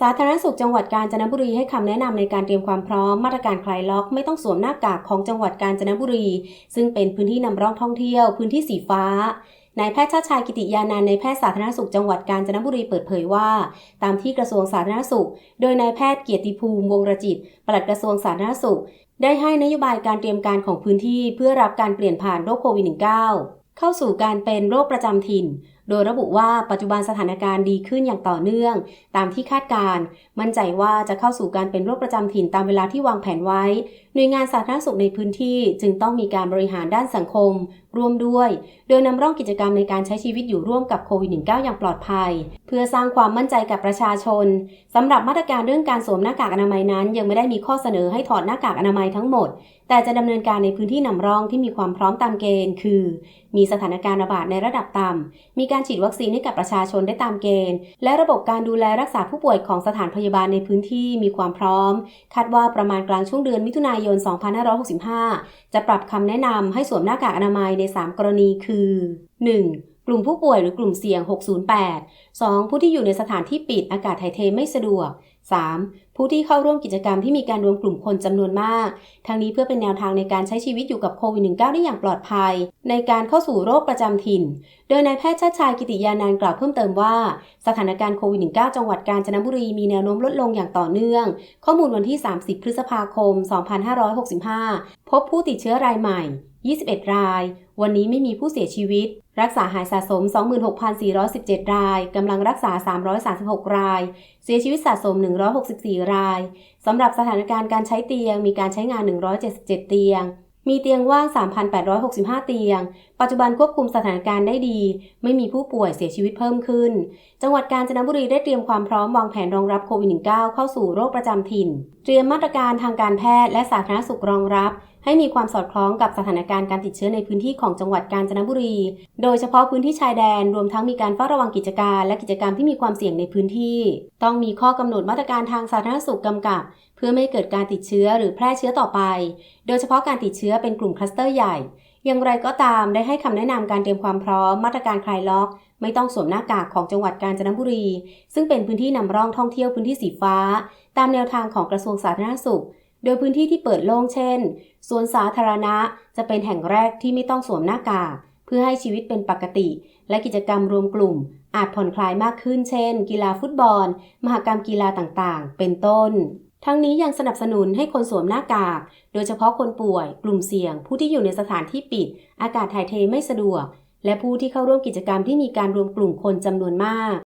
สาธารณสุขจังหวัดกาญจนบุรีให้คำแนะนำในการเตรียมความพร้อมมาตรการคลายล็อกไม่ต้องสวมหน้ากากของจังหวัดกาญจนบุรี ซึ่งเป็นพื้นที่นำร่องท่องเที่ยว พื้นที่สีฟ้านายแพทย์ชาติชายกิติยานันในแพทย์สาธารณสุขจังหวัดกาญจนบุรีเปิดเผยว่า ตามที่กระทรวงสาธารณสุข โดยนายแพทย์เกียรติภูมิวงรจิตปลัดกระทรวงสาธารณสุข ได้ให้นโยบายการเตรียมการของพื้นที่เพื่อรับการเปลี่ยนผ่านโรคโควิด -19 เข้าสู่การเป็นโรคประจำถิ่น โดยระบุว่าปัจจุบันสถานการณ์ดีขึ้นอย่างต่อเนื่อง ตามที่คาดการ์มั่นใจว่าจะเข้าสู่การเป็นโรคประจำถิ่นตามเวลาที่วางแผนไว้ หน่วยงานสาธารณสุขในพื้นที่จึงต้องมีการบริหารด้านสังคม ร่วมด้วย โดยนำร่องกิจกรรมในการใช้ชีวิตอยู่ร่วมกับโควิด -19 อย่างปลอดภัย เพื่อสร้างความมั่นใจกับประชาชนสำหรับมาตรการเรื่องการสวมหน้ากากอนามัยนั้น ยังไม่ได้มีข้อเสนอให้ถอดหน้ากากอนามัยทั้งหมด แต่จะดำเนินการในพื้นที่นำร่องที่มีความพร้อมตามเกณฑ์ คือ มีสถานการณ์ระบาดในระดับต่ำมีการการฉีดวัคซีนให้กับประชาชนได้ตามเกณฑ์ และระบบการดูแลรักษาผู้ป่วยของสถานพยาบาลในพื้นที่มีความพร้อม คาดว่าประมาณกลางช่วงเดือนมิถุนายน 2565 จะปรับคำแนะนำให้สวมหน้ากากอนามัยใน 3 กรณีคือ 1. กลุ่มผู้ป่วยหรือ กลุ่มเสี่ยง 608 2. ผู้ที่อยู่ในสถานที่ปิดอากาศถ่ายเทไม่สะดวก 3. ผู้ที่เข้าร่วมกิจกรรมที่มีการรวมกลุ่มคนจำนวนมาก ทั้งนี้เพื่อเป็นแนวทางในการใช้ชีวิตอยู่กับโควิด -19 ได้อย่างปลอดภัย ในการเข้าสู่โรคประจำถิ่น โดยนายแพทย์ชาติชายกิติยานันท์กล่าวเพิ่มเติมว่า สถานการณ์โควิด -19 จังหวัดกาญจนบุรีมีแนวโน้มลดลงอย่างต่อเนื่อง ข้อมูลวันที่ 30 พฤษภาคม 2565 พบผู้ติดเชื้อรายใหม่ 21 ราย วันนี้ไม่มีผู้เสียชีวิต รักษาหายสะสม 26,417 ราย กำลังรักษา 336 ราย เสียชีวิตสะสม 164 ราย สำหรับสถานการณ์การใช้เตียง มีการใช้งาน 177 เตียง มีเตียงว่าง 3,865 เตียง ปัจจุบันควบคุมสถานการณ์ได้ดี ไม่มีผู้ป่วยเสียชีวิตเพิ่มขึ้น จังหวัดกาญจนบุรีได้เตรียมความพร้อมวางแผนรองรับโควิด -19 เข้าสู่โรคประจำถิ่น เตรียมมาตรการทางการแพทย์และสาธารณสุขรองรับ ให้มีความสอดคล้องกับสถานการณ์การติดเชื้อในพื้นที่ของจังหวัดกาญจนบุรี โดยเฉพาะพื้นที่ชายแดน รวมทั้งมีการเฝ้าระวังกิจการและกิจกรรมที่มีความเสี่ยงในพื้นที่ ต้องมีข้อกำหนดมาตรการทางสาธารณสุขกำกับ เพื่อไม่ให้เกิดการติดเชื้อหรือแพร่เชื้อต่อไป โดยเฉพาะการติดเชื้อเป็นกลุ่มคลัสเตอร์ใหญ่ อย่างไรก็ตามได้ให้คำแนะนำการเตรียมความพร้อมมาตรการคลายล็อก ไม่ต้องสวมหน้ากากของจังหวัดกาญจนบุรี ซึ่งเป็นพื้นที่นำร่องท่องเที่ยวพื้นที่สีฟ้า ตามแนวทางของกระทรวงสาธารณสุข โดยพื้นที่ที่เปิดโล่งเช่นสวนสาธารณะจะเป็นแห่งแรกที่ไม่ต้องสวมหน้ากาก เพื่อให้ชีวิตเป็นปกติ และกิจกรรมรวมกลุ่ม อาจผ่อนคลายมากขึ้นเช่น กีฬาฟุตบอล มหกรรมกีฬาต่างๆ เป็นต้น ทั้งนี้ยังสนับสนุนให้คนสวมหน้ากาก โดยเฉพาะคนป่วย กลุ่มเสี่ยง ผู้ที่อยู่ในสถานที่ปิด อากาศถ่ายเทไม่สะดวก และผู้ที่เข้าร่วมกิจกรรมที่มีการรวมกลุ่มคนจำนวนมาก